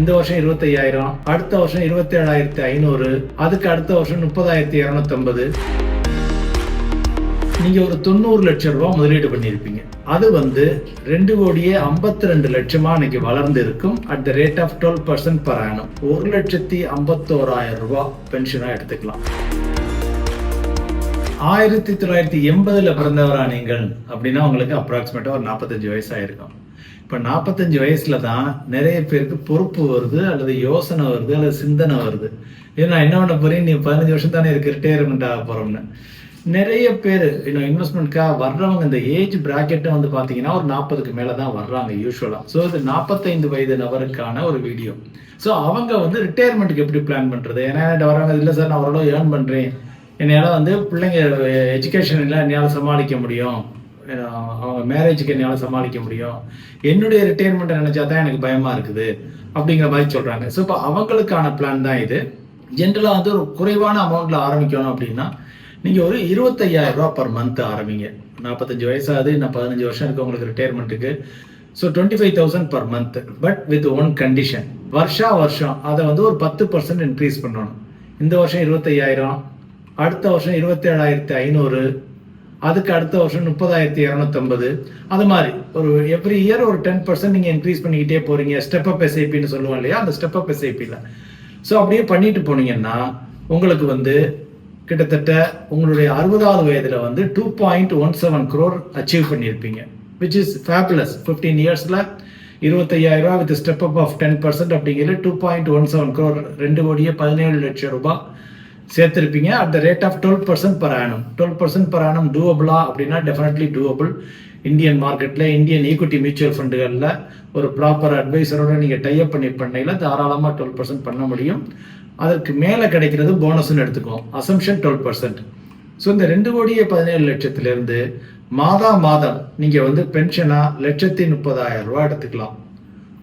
இந்த வருஷம் இருபத்தையாயிரம் அடுத்த வருஷம் இருபத்தி ஏழாயிரத்தி ஐநூறு அதுக்கு அடுத்த வருஷம் முப்பதாயிரத்தி இரநூத்தம்பது. நீங்க ஒரு தொண்ணூறு லட்சம் ரூபாய் முதலீடு பண்ணியிருப்பீங்க. அது வந்து ரெண்டு கோடியே ஐம்பத்தி ரெண்டு லட்சமா இன்னைக்கு வளர்ந்து இருக்கும் at the rate of twelve percent per annum ஒரு லட்சத்தி ஐம்பத்தோராயிரம் ரூபாய் பென்ஷனா எடுத்துக்கலாம். ஆயிரத்தி தொள்ளாயிரத்தி எண்பதுல பிறந்தவரா நீங்கள் அப்படின்னா உங்களுக்கு அப்ராக்சிமேட்டா ஒரு நாற்பத்தஞ்சு வயசாயிருக்கும். இப்போ நாற்பத்தஞ்சு வயசுல தான் நிறைய பேருக்கு பொறுப்பு வருது அல்லது யோசனை வருது அல்லது சிந்தனை வருது. ஏன்னா நான் என்ன பண்ண போறேன்? நீ பதினஞ்சு வருஷம் தானே இருக்கு ரிட்டையர்மெண்ட் ஆக போறோம்னு. நிறைய பேர் இன்னும் இன்வெஸ்ட்மெண்ட்காக வர்றவங்க இந்த ஏஜ் பிராக்கெட்டை வந்து பார்த்தீங்கன்னா ஒரு நாற்பதுக்கு மேலே தான் வர்றாங்க யூஸ்வலாக ஸோ இது நாற்பத்தைந்து வயது நபருக்கான ஒரு வீடியோ ஸோ அவங்க வந்து ரிட்டையர்மெண்ட்டுக்கு எப்படி பிளான் பண்ணுறது ஏன்னா வராங்க இல்லை சார் நான் ஓரளவு ஏர்ன் பண்ணுறேன் என்னால் வந்து பிள்ளைங்க எஜுகேஷன் இல்லை என்னால் சமாளிக்க முடியும். அவங்க மேரேஜுக்கு என்னால் சமாளிக்க முடியும். என்னுடைய ரிட்டையர்மெண்ட்டை நினச்சா தான் எனக்கு பயமாக இருக்குது அப்படிங்கிற மாதிரி சொல்கிறாங்க ஸோ இப்போ அவங்களுக்கான பிளான் தான் இது. ஜென்ரலாக வந்து ஒரு குறைவான அமௌண்ட்டில் ஆரம்பிக்கணும் அப்படின்னா நீங்கள் ஒரு இருபத்தையாயிரம் ரூபா பர் மந்த் ஆரம்பிங்க. நாற்பத்தஞ்சு வயசாகுது இன்னும் பதினஞ்சு வருஷம் இருக்குது உங்களுக்கு ரிட்டையர்மெண்ட்டுக்கு so twenty five thousand per month but with one condition வருஷா வருஷம் அதை வந்து ஒரு பத்து பர்சன்ட் இன்க்ரீஸ் பண்ணணும். இந்த வருஷம் இருபத்தையாயிரம் அடுத்த வருஷம் இருபத்தேழாயிரத்தி ஐநூறு அதுக்கு அடுத்த வருஷம் முப்பதாயிரத்தி இரநூத்தம்பது. அது மாதிரி ஒரு எவ்ரி இயர் ஒரு டென் பர்சன்ட் நீங்கள் இன்க்ரீஸ் பண்ணிக்கிட்டே போறீங்க. ஸ்டெப் அப் எஸ்ஐபின்னு சொல்லுவோம் இல்லையா? அந்த ஸ்டெப் அப் எஸ்ஐபியில் ஸோ அப்படியே பண்ணிட்டு போனீங்கன்னா உங்களுக்கு வந்து கிட்டத்தட்ட உங்களுடைய அறுபதாவது வயதில் வந்து two point one seven crore achieve பண்ணியிருப்பீங்க. விச் இஸ் ஃபேபுலஸ் ஃபிஃப்டீன் இயர்ஸில் இருபத்தையாயிரம் ரூபா with step up of ten percent அப்படிங்கிறது two point one seven crore ரெண்டு கோடியே பதினேழு லட்சம் ரூபாய் சேர்த்துருப்பீங்க. At the rate of twelve percent per annum twelve percent per annum டூவபிளா அப்படின்னா டெஃபினெட்லி டூவபிள் இந்தியன் மார்க்கெட்டில் இந்தியன் ஈக்விட்டி மியூச்சுவல் ஃபண்டுகளில் ஒரு ப்ராப்பர் அட்வைசரோட நீங்கள் டைப் பண்ணி பண்ணையில் தாராளமாக டுவெல் பர்சன்ட் பண்ண முடியும். அதற்கு மேலே கிடைக்கிறது போனஸ்னு எடுத்துக்குவோம். அசம்ஷன் டுவெல் பர்சன்ட் ஸோ இந்த ரெண்டு கோடியே பதினேழு லட்சத்திலேருந்து மாதா மாதம் நீங்கள் வந்து பென்ஷனாக லட்சத்தி முப்பதாயிரம் ரூபா எடுத்துக்கலாம்.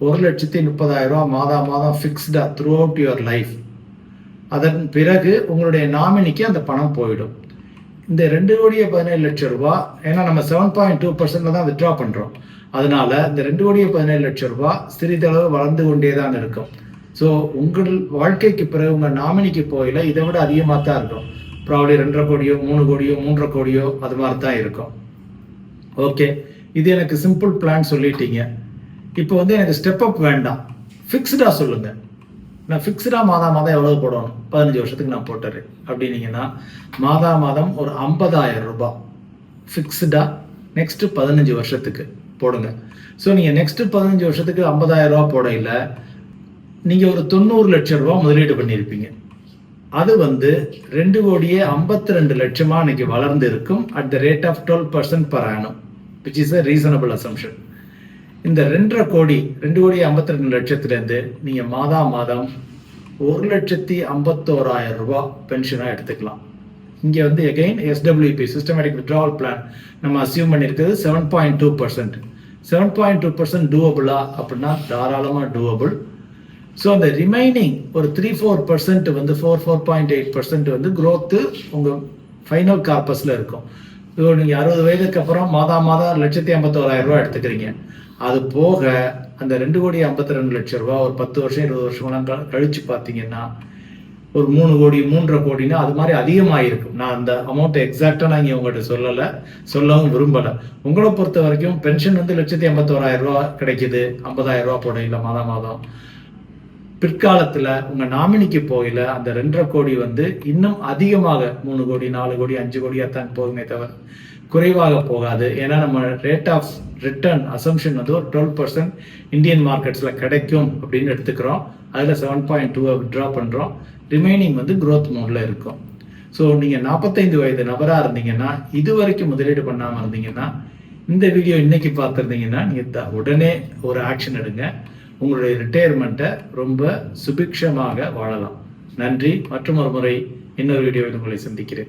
ஒரு லட்சத்தி முப்பதாயிரம் ரூபா மாதா மாதம் ஃபிக்ஸ்டாக த்ரூ அவுட் யுவர் லைஃப் அதன் பிறகு உங்களுடைய நாமினிக்கு அந்த பணம் போயிடும். இந்த ரெண்டு கோடியே பதினேழு லட்சம் ரூபாய் ஏன்னா நம்ம செவன் பாயிண்ட் டூ பர்சன்ட்ல தான் வித்ட்ரா பண்றோம். அதனால இந்த ரெண்டு கோடியே பதினேழு லட்சம் ரூபாய் சிறிதளவு வளர்ந்து கொண்டே தான் இருக்கும். ஸோ உங்கள் வாழ்க்கைக்கு பிறகு உங்கள் நாமினிக்கு போயில இதை விட அதிகமாக தான் இருக்கும். ப்ராப்ளி ரெண்டரை கோடியோ மூணு கோடியோ மூன்றரை கோடியோ அது மாதிரி தான் இருக்கும். ஓகே இது எனக்கு சிம்பிள் பிளான் சொல்லிட்டீங்க. இப்போ வந்து எனக்கு ஸ்டெப் அப் வேண்டாம். ஃபிக்ஸ்டாக சொல்லுங்கள் நான் ஃபிக்ஸ்டாக மாதா மாதம் எவ்வளோ போடணும்? பதினஞ்சு வருஷத்துக்கு நான் போட்டுறேன் அப்படின்னீங்கன்னா மாதா மாதம் ஒரு ஐம்பதாயிரம் ரூபாய். ஃபிக்ஸ்டாக நெக்ஸ்ட்டு பதினஞ்சு வருஷத்துக்கு போடுங்க. ஸோ நீங்கள் நெக்ஸ்ட்டு பதினஞ்சு வருஷத்துக்கு ஐம்பதாயிரம் ரூபா போடையில் நீங்கள் ஒரு தொண்ணூறு லட்சம் ரூபா முதலீடு பண்ணியிருப்பீங்க. அது வந்து ரெண்டு கோடியே ஐம்பத்தி ரெண்டு லட்சமாக இன்னைக்கு வளர்ந்து இருக்கும் at the rate of twelve percent per annum which is a reasonable assumption இந்த ரெண்டரை கோடி ரெண்டு கோடி ஐம்பத்தி ரெண்டு லட்சத்துலேருந்து நீங்கள் மாதா மாதம் ஒரு லட்சத்தி ஐம்பத்தோராயிரம் ரூபாய் பென்ஷனாக எடுத்துக்கலாம். இங்கே வந்து again SWP systematic withdrawal plan நம்ம அசியூம் பண்ணியிருக்கிறது seven point two percent seven point two percent டூவபிளா அப்படின்னா தாராளமாக டூவபிள் ஸோ அந்த ரிமைனிங் ஒரு த்ரீ ஃபோர் பர்சன்ட் வந்து four four point eight percent வந்து க்ரோத்து உங்கள் ஃபைனல் கார்பஸில் இருக்கும். இப்போ நீங்கள் அறுபது வயதுக்கு அப்புறம் மாதா மாதம் லட்சத்தி ஐம்பத்தோராயிரம் ரூபா எடுத்துக்கிறீங்க. அது போக அந்த ரெண்டு கோடி ஐம்பத்தி ரெண்டு லட்சம் ரூபா ஒரு பத்து வருஷம் இருபது வருஷம்லாம் கழிச்சு பார்த்தீங்கன்னா ஒரு மூணு கோடி மூன்றரை கோடினா அது மாதிரி அதிகமாகிருக்கும் நான் அந்த அமௌண்ட்டை எக்ஸாக்டாக நான் இங்கே உங்கள்கிட்ட சொல்லலை சொல்லவும் விரும்பலை. உங்களை பொறுத்த வரைக்கும் பென்ஷன் வந்து லட்சத்தி ஐம்பத்தோராயிரம் ரூபா கிடைக்குது. ஐம்பதாயிரம் ரூபா போட இல்லை மாதம் மாதம். பிற்காலத்தில் உங்கள் நாமினிக்கு போகல அந்த ரெண்டரை கோடி வந்து இன்னும் அதிகமாக மூணு கோடி நாலு கோடி அஞ்சு கோடியாக தான் போகுமே தவிர குறைவாக போகாது. ஏன்னா நம்ம ரேட் ஆஃப் ரிட்டர்ன் அசம்ஷன் வந்து ஒரு டுவெல் பர்சன்ட் இந்தியன் மார்க்கெட்ஸில் கிடைக்கும் அப்படின்னு எடுத்துக்கிறோம். அதில் செவன் பாயிண்ட் டூவை விட்ரா பண்ணுறோம் ரிமைனிங் வந்து க்ரோத் மோடில் இருக்கும். ஸோ நீங்கள் நாற்பத்தைந்து வயது நபராக இருந்தீங்கன்னா இது வரைக்கும் முதலீடு பண்ணாமல் இருந்தீங்கன்னா இந்த வீடியோ இன்னைக்கு பார்த்துருந்தீங்கன்னா நீங்கள் த- உடனே ஒரு ஆக்ஷன் எடுங்க. உங்களுடைய ரிட்டையர்மெண்ட்டை ரொம்ப சுபிக்ஷமாக வாழலாம். நன்றி. மற்றும் ஒரு முறை இன்னொரு வீடியோவில் உங்களை சந்திக்கிறேன்.